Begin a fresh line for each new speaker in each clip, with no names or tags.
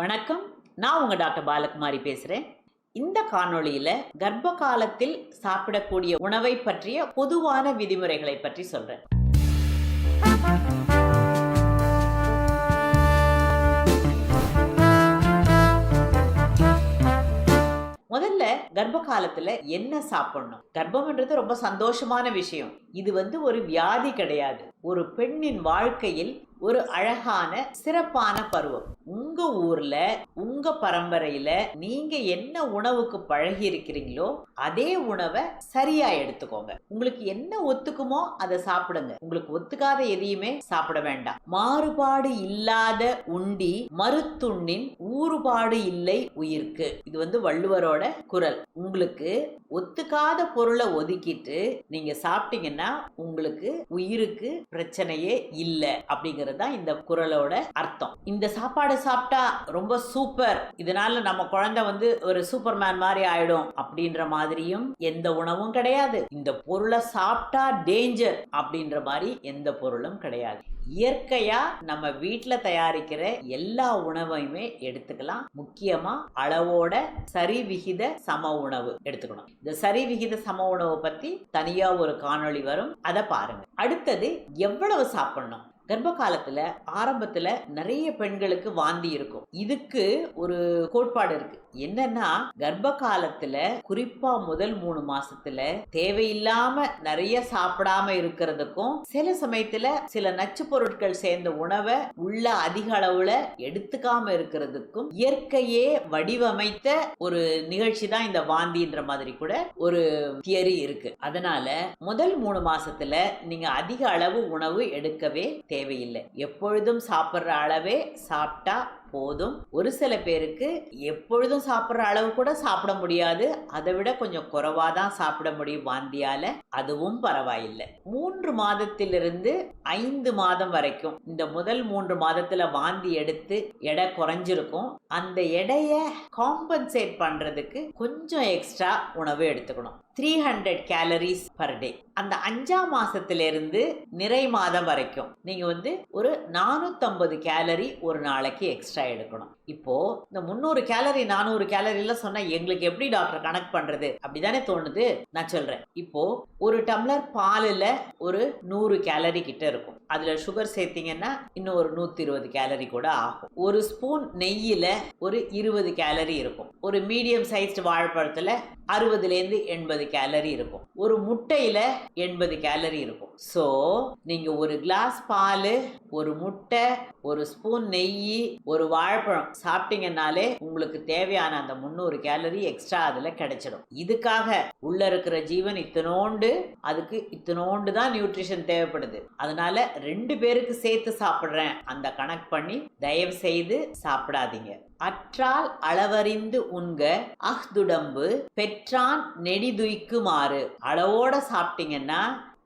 வணக்கம் நான் உங்கள் டாக்டர் பாலகுமாரி பேசுகிறேன் இந்த காணொளியில் கர்ப்ப காலத்தில் சாப்பிடக்கூடிய உணவை பற்றிய பொதுவான விதிமுறைகளை பற்றி சொல்கிறேன் முதல்ல கர்ப்ப காலத்துல என்ன சாப்பிடணும் கர்ப்பம்ன்றது ரொம்ப சந்தோஷமான விஷயம் இது வந்து ஒரு வியாதி கிடையாது ஒரு பெண்ணின் வாழ்க்கையில் ஒரு அழகான சிறப்பான பருவம் உங்க ஊர்ல உங்க பரம்பரையில நீங்க என்ன உணவுக்கு பழகி இருக்கிறீங்களோ அதே உணவை சரியா எடுத்துக்கோங்க உங்களுக்கு என்ன ஒத்துக்குமோ அதை சாப்பிடுங்க உங்களுக்கு ஒத்துக்காத எதையுமே சாப்பிட வேண்டாம் மாறுபாடு இல்லாத உண்டி மருத்துண்ணின் ஊறுபாடு இல்லை உயிர்க்கு இது வந்து வள்ளுவரோட குரல் உங்களுக்கு ஒத்துக்காத பொருளை ஒதுக்கிட்டு நீங்க சாப்பிட்டீங்கன்னா உங்களுக்கு உயிருக்கு பிரச்சனையே இல்லை அப்படிங்கறதுதான் தான் இந்த குரலோட அர்த்தம் இந்த சாப்பாடு சாப்பிட்டா ரொம்ப சூப்பர் இதனால நம்ம குழந்தை வந்து ஒரு சூப்பர்மேன் மாதிரி ஆயிடும் அப்படின்ற மாதிரியும் எந்த உணவும் கிடையாது இந்த பொருளை சாப்பிட்டா டேஞ்சர் அப்படின்ற மாதிரி எந்த பொருளும் கிடையாது இயற்கையாக நம்ம வீட்டில் தயாரிக்கிற எல்லா உணவையுமே எடுத்துக்கலாம் முக்கியமாக அளவோட சரி விகித சம உணவு எடுத்துக்கணும் இந்த சரி விகித சம உணவு பற்றி தனியாக ஒரு காணொளி வரும் அதை பாருங்க அடுத்தது எவ்வளவு சாப்பிடணும் கர்ப்ப காலத்துல ஆரம்பத்துல நிறைய பெண்களுக்கு வாந்தி இருக்கும் இதுக்கு ஒரு கோட்பாடு இருக்கு என்னன்னா கர்ப்ப காலத்துல குறிப்பா முதல் மூணு மாசத்துல தேவையில்லாம நிறைய சாப்பிடாம இருக்கிறதுக்கும் சில சமயத்துல சில நச்சு பொருட்கள் சேர்ந்த உணவை உள்ள அதிக அளவுல எடுத்துக்காம இருக்கிறதுக்கும் இயற்கையே வடிவமைத்த ஒரு நிகழ்ச்சி தான் இந்த வாந்தின்ற மாதிரி கூட ஒரு தியரி இருக்கு அதனால முதல் மூணு மாசத்துல நீங்க அதிக அளவு உணவு எடுக்கவே தேவையில்லை எப்பொழுதும் சாப்பிட்ற அளவே சாப்பிட்டா போதும் ஒரு சில பேருக்கு எப்பொழுதும் சாப்பிட்ற அளவு கூட சாப்பிட முடியாது அதை விட கொஞ்சம் குறைவா தான் சாப்பிட முடியும் வாந்தியால அதுவும் பரவாயில்லை மூன்று மாதத்திலிருந்து ஐந்து மாதம் வரைக்கும் இந்த முதல் மூன்று மாதத்துல வாந்தி எடுத்து எடை குறைஞ்சிருக்கும் அந்த எடையை காம்பன்சேட் பண்றதுக்கு கொஞ்சம் எக்ஸ்ட்ரா உணவு எடுத்துக்கணும் three hundred calories per day அந்த அஞ்சாம் மாசத்திலிருந்து நிறை மாதம் வரைக்கும் நீங்க வந்து ஒரு நானூத்தம்பது கேலரி ஒரு நாளைக்கு எக்ஸ்ட்ரா எடுக்கணும் இப்போ இந்த முந்நூறு கேலரி நானூறு கேலரிலாம் சொன்னா எங்களுக்கு எப்படி டாக்டர் கனெக்ட் பண்றது அப்படிதானே தோணுது நான் சொல்றேன் இப்போ ஒரு டம்ளர் பாலில் ஒரு நூறு கேலரி கிட்ட இருக்கும் அதுல சுகர் சேர்த்தீங்கன்னா இன்னும் ஒரு நூத்தி இருபது கேலரி கூட ஆகும் ஒரு ஸ்பூன் நெய்யில ஒரு இருபது கேலரி இருக்கும் ஒரு மீடியம் சைஸ்டு வாழைப்பழத்துல அறுபதுல இருந்து எண்பது கேலரி இருக்கும் ஒரு முட்டையில் எண்பது கேலரி இருக்கும் ஸோ நீங்கள் ஒரு கிளாஸ் பால் ஒரு முட்டை ஒரு ஸ்பூன் நெய் ஒரு வாழைப்பழம் சாப்பிட்டீங்கன்னாலே உங்களுக்கு தேவையான அந்த முந்நூறு கேலரி எக்ஸ்ட்ரா அதில் கிடைச்சிடும் இதுக்காக உள்ள இருக்கிற ஜீவன் இத்தனோண்டு அதுக்கு இத்தனோண்டு தான் நியூட்ரிஷன் தேவைப்படுது அதனால ரெண்டு பேருக்கு சேர்த்து சாப்பிட்றேன் அந்த கணக்கு பண்ணி தயவு செய்து சாப்பிடாதீங்க அற்றால் அளவறிந்து உண்க அஹ்துடம்பு பெற்றான் நெடிதுய்க்குமாறு அளவோட சாப்பிட்டீங்கன்னா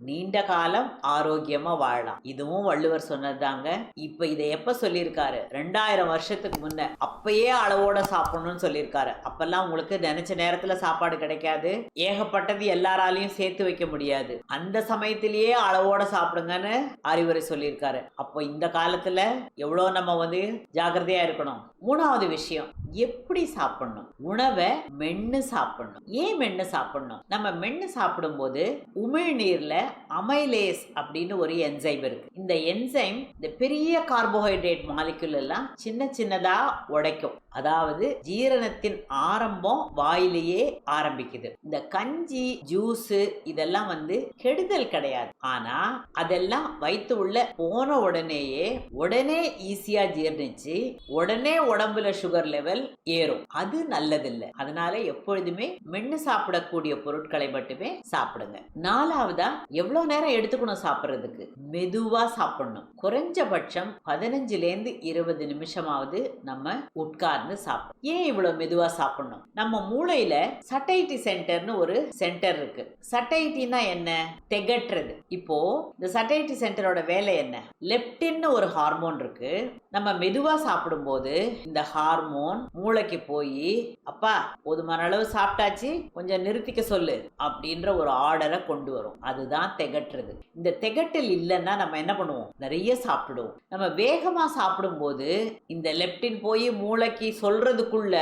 நீண்ட காலம் ஆரோக்கியமா வாழலாம் இதுவும் வள்ளுவர் சொன்னதுதாங்க இப்ப இதை எப்ப சொல்லியிருக்காரு ரெண்டாயிரம் வருஷத்துக்கு முன்ன அப்பயே அளவோட சாப்பிடணும்னு சொல்லியிருக்காரு அப்பெல்லாம் உங்களுக்கு நினைச்ச நேரத்துல சாப்பாடு கிடைக்காது ஏகப்பட்டது எல்லாராலையும் சேர்த்து வைக்க முடியாது அந்த சமயத்திலேயே அளவோட சாப்பிடுங்கன்னு அறிவுரை சொல்லியிருக்காரு அப்போ இந்த காலத்துல எவ்வளோ நம்ம வந்து ஜாகிரதையா இருக்கணும் மூணாவது விஷயம் எப்படி சாப்பிடணும் உணவை மென்னு சாப்பிடணும் ஏன் மென்னு சாப்பிடணும் நம்ம மென்னு சாப்பிடும்போது உமிழ்நீர்ல அமைலேஸ் அப்படின்னு ஒரு என்சைம் இருக்கு இந்த என்சைம் இந்த பெரிய கார்போஹைட்ரேட் மாலிகுல் எல்லாம் சின்ன சின்னதா உடைக்கும் அதாவது ஜீரணத்தின் ஆரம்பம் வாயிலேயே ஆரம்பிக்குது இந்த கஞ்சி ஜூஸ் இதெல்லாம் வந்து கெடுதல் கிடையாது ஆனா அதெல்லாம் வயிற்று உள்ள போன உடனேயே உடனே ஈஸியா ஜீர்ணிச்சு உடனே உடம்புல சுகர் லெவல் ஏறும் அது நல்லதில்லை அதனால எப்பொழுதுமே மென்னு சாப்பிடக்கூடிய பொருட்களை மட்டுமே சாப்பிடுங்க நாலாவதா எவ்வளோ நேரம் எடுத்துக்கணும் சாப்பிட்றதுக்கு மெதுவாக சாப்பிடணும் குறைஞ்சபட்சம் பதினஞ்சுலேருந்து இருபது நிமிஷமாவது நம்ம உட்கார்ந்து சாப்பிடணும் ஏன் இவ்வளோ மெதுவாக சாப்பிடணும் நம்ம மூளையில் சட்டைட்டி சென்டர்னு ஒரு சென்டர் இருக்கு சட்டைட்டின்னா என்ன திகட்டுறது இப்போ இந்த சட்டைட்டி சென்டரோட வேலை என்ன லெப்டின்னு ஒரு ஹார்மோன் இருக்கு நம்ம மெதுவாக சாப்பிடும்போது இந்த ஹார்மோன் மூளைக்கு போய் அப்பா போதுமான அளவு சாப்பிட்டாச்சு கொஞ்சம் நிறுத்திக்க சொல்லு அப்படின்ற ஒரு ஆர்டரை கொண்டு வரும் அதுதான் திகட்டுறது இந்த திகட்டல் இல்லைன்னா நம்ம என்ன பண்ணுவோம் நிறைய சாப்பிடுவோம் நம்ம வேகமாக சாப்பிடும்போது இந்த லெப்டின் போய் மூளைக்கு சொல்றதுக்குள்ள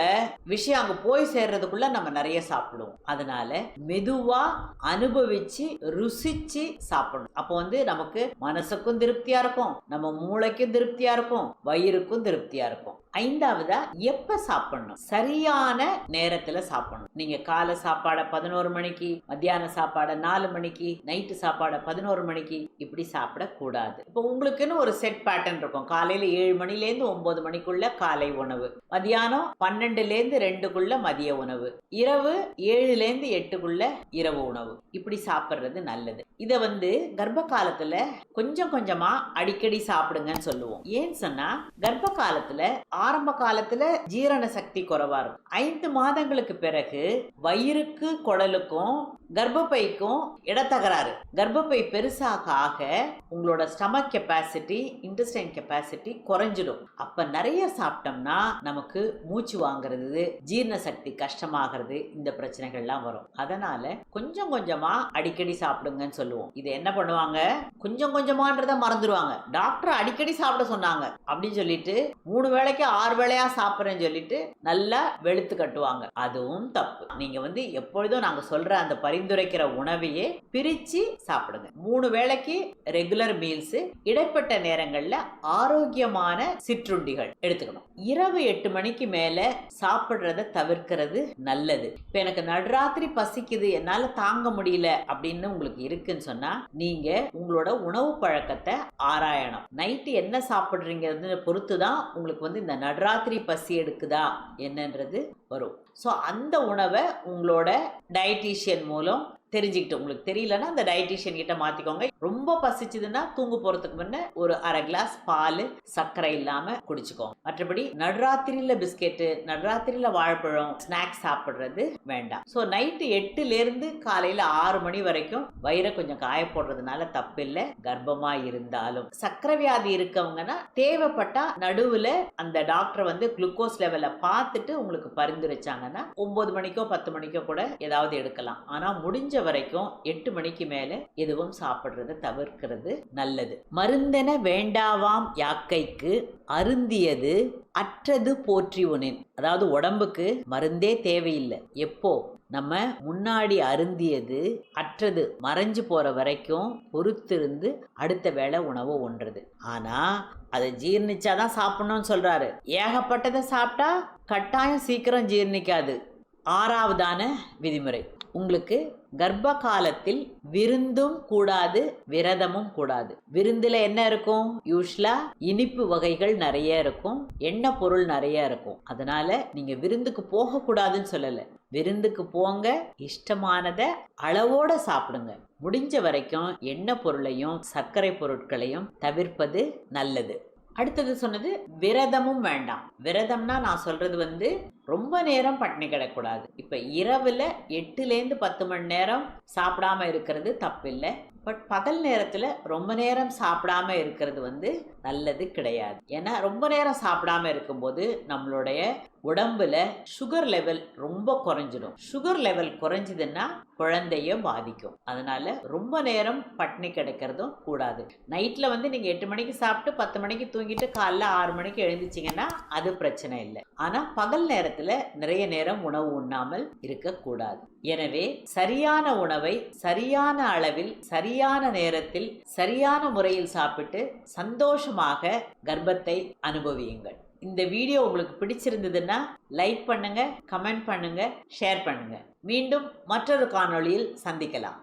விஷயம் அங்கே போய் சேர்றதுக்குள்ள நம்ம நிறைய சாப்பிடுவோம் அதனால மெதுவாக அனுபவிச்சு ருசிச்சு சாப்பிடணும் அப்போ வந்து நமக்கு மனசுக்கும் திருப்தியா இருக்கும் நம்ம மூளைக்கும் திருப்தியா இருக்கும் வயிறுக்கும் திருப்தியா இருக்கும் ஐந்தாவதா எப்ப சாப்பிடணும் சரியான நேரத்துல சாப்பிடணும் நீங்க காலை சாப்பாட பதினோரு மணிக்கு மத்தியான சாப்பாட நாலு மணிக்கு நைட்டு சாப்பாட பதினோரு மணிக்கு இப்படி சாப்பிட கூடாது இப்போ உங்களுக்குன்னு ஒரு செட் பேட்டர்ன் இருக்கும் காலையில ஏழு மணில இருந்து ஒன்பது மணிக்குள்ள காலை உணவு மத்தியானம் பன்னெண்டுல இருந்து ரெண்டுக்குள்ள மதிய உணவு இரவு ஏழுல இருந்து எட்டுக்குள்ள இரவு உணவு இப்படி சாப்பிடுறது நல்லது இதை வந்து கர்ப்ப காலத்துல கொஞ்சம் கொஞ்சமா அடிக்கடி சாப்பிடுங்கன்னு சொல்லுவோம் ஏன்னு சொன்னா கர்ப்ப காலத்துல ஆரம்ப காலத்துல ஜீரண சக்தி குறைவா இருக்கும் ஐந்து மாதங்களுக்கு பிறகு வயிறுக்கு குடலுக்கும் கர்ப்பப்பைக்கும் இடத்தகராறு கர்ப்பப்பை பெருசாக ஆக உங்களோட ஸ்டமக் கெப்பாசிட்டி இன்டெஸ்டைன் கெப்பாசிட்டி குறைஞ்சிடும் அப்ப நிறைய சாப்பிட்டோம்னா நமக்கு மூச்சு வாங்குறது ஜீரண சக்தி கஷ்டமாகிறது இந்த பிரச்சனைகள்லாம் வரும் அதனால கொஞ்சம் கொஞ்சமா அடிக்கடி சாப்பிடுங்கன்னு சொல்லுவோம் இது என்ன பண்ணுவாங்க கொஞ்சம் கொஞ்சமான்றத மறந்துடுவாங்க டாக்டர் அடிக்கடி சாப்பிட சொன்னாங்க அப்படின்னு சொல்லிட்டு மூணு வேளைக்கு ஆறு வேளையா சாப்பிட்றேன்னு சொல்லிட்டு நல்லா வெளுத்து கட்டுவாங்க அதுவும் தப்பு நீங்க வந்து எப்பொழுதும் நாங்க சொல்ற அந்த பரி பரிந்துரைக்கிற உணவையே பிரித்து சாப்பிடுங்க மூணு வேளைக்கு ரெகுலர் மீல்ஸு இடைப்பட்ட நேரங்களில் ஆரோக்கியமான சிற்றுண்டிகள் எடுத்துக்கணும் இரவு எட்டு மணிக்கு மேலே சாப்பிட்றத தவிர்க்கிறது நல்லது இப்போ எனக்கு நடுராத்திரி பசிக்குது என்னால் தாங்க முடியல அப்படின்னு உங்களுக்கு இருக்குன்னு சொன்னால் நீங்கள் உங்களோட உணவு பழக்கத்தை ஆராயணும் நைட்டு என்ன சாப்பிட்றீங்கிறது பொறுத்து தான் உங்களுக்கு வந்து இந்த நடுராத்திரி பசி எடுக்குதா என்னன்றது வரும் ஸோ அந்த உணவை உங்களோட டயட்டீஷியன் மூலம் தெரிஞ்சுக்கிட்டு உங்களுக்கு தெரியலன்னா அந்த டயட்டீஷியன் கிட்ட மாற்றிக்கோங்க ரொம்ப பசிச்சதுன்னா தூங்க போகிறதுக்கு முன்னே ஒரு அரை கிளாஸ் பால் சர்க்கரை இல்லாமல் குடிச்சுக்கோங்க மற்றபடி நடுராத்திரியில் பிஸ்கெட்டு நடுராத்திரியில் வாழைப்பழம் ஸ்நாக்ஸ் சாப்பிட்றது வேண்டாம் ஸோ நைட்டு எட்டுலேருந்து காலையில் ஆறு மணி வரைக்கும் வயிறை கொஞ்சம் காயப்படுறதுனால தப்பு தப்பில்லை கர்ப்பமாக இருந்தாலும் சர்க்கரை வியாதி இருக்கவங்கன்னா தேவைப்பட்டால் நடுவில் அந்த டாக்டர் வந்து குளுக்கோஸ் லெவலை பார்த்துட்டு உங்களுக்கு பரிந்துரைச்சாங்கன்னா ஒம்பது மணிக்கோ பத்து மணிக்கோ கூட ஏதாவது எடுக்கலாம் ஆனால் முடிஞ்ச வரைக்கும் எட்டு மணிக்கு மேலே எதுவும் சாப்பிட்றது சாப்பிடுறத தவிர்க்கிறது நல்லது மருந்தென வேண்டாவாம் யாக்கைக்கு அருந்தியது அற்றது போற்றி உனின் அதாவது உடம்புக்கு மருந்தே தேவையில்லை எப்போ நம்ம முன்னாடி அருந்தியது அற்றது மறைஞ்சு போற வரைக்கும் பொறுத்திருந்து அடுத்த வேளை உணவு ஒன்றது ஆனா அதை ஜீர்ணிச்சாதான் சாப்பிடணும்னு சொல்றாரு ஏகப்பட்டதை சாப்பிட்டா கட்டாயம் சீக்கிரம் ஜீர்ணிக்காது ஆறாவதான விதிமுறை உங்களுக்கு கர்ப்ப காலத்தில் விருந்தும் கூடாது விரதமும் கூடாது விருந்துல என்ன இருக்கும் யூஸ்வலா இனிப்பு வகைகள் நிறைய இருக்கும் எண்ணெய் பொருள் நிறைய இருக்கும் அதனால நீங்க விருந்துக்கு போக கூடாதுன்னு சொல்லல விருந்துக்கு போங்க இஷ்டமானத அளவோட சாப்பிடுங்க முடிஞ்ச வரைக்கும் எண்ணெய் பொருளையும் சர்க்கரை பொருட்களையும் தவிர்ப்பது நல்லது அடுத்தது சொன்னது விரதமும் வேண்டாம் விரதம்னா நான் சொல்றது வந்து ரொம்ப நேரம் பட்டினி கிடக்கூடாது இப்போ இரவில் எட்டுலேருந்து பத்து மணி நேரம் சாப்பிடாம இருக்கிறது தப்பில்லை பட் பகல் நேரத்தில் ரொம்ப நேரம் சாப்பிடாம இருக்கிறது வந்து நல்லது கிடையாது ஏன்னா ரொம்ப நேரம் சாப்பிடாம இருக்கும்போது நம்மளுடைய உடம்புல சுகர் லெவல் ரொம்ப குறைஞ்சிடும் சுகர் லெவல் குறைஞ்சதுன்னா குழந்தைய பாதிக்கும் அதனால ரொம்ப நேரம் பட்னி கிடைக்கிறதும் கூடாது நைட்டில் வந்து நீங்கள் எட்டு மணிக்கு சாப்பிட்டு பத்து மணிக்கு தூங்கிட்டு காலைல ஆறு மணிக்கு எழுந்துச்சிங்கன்னா அது பிரச்சனை இல்லை ஆனால் பகல் நேரத்தில் நிறைய நேரம் உணவு உண்ணாமல் இருக்கக்கூடாது எனவே சரியான உணவை சரியான அளவில் சரியான நேரத்தில் சரியான முறையில் சாப்பிட்டு சந்தோஷம் சந்தோஷமாக கர்ப்பத்தை அனுபவியுங்கள் இந்த வீடியோ உங்களுக்கு பிடிச்சிருந்ததுன்னா லைக் பண்ணுங்க கமெண்ட் பண்ணுங்க ஷேர் பண்ணுங்க மீண்டும் மற்றொரு காணொளியில் சந்திக்கலாம்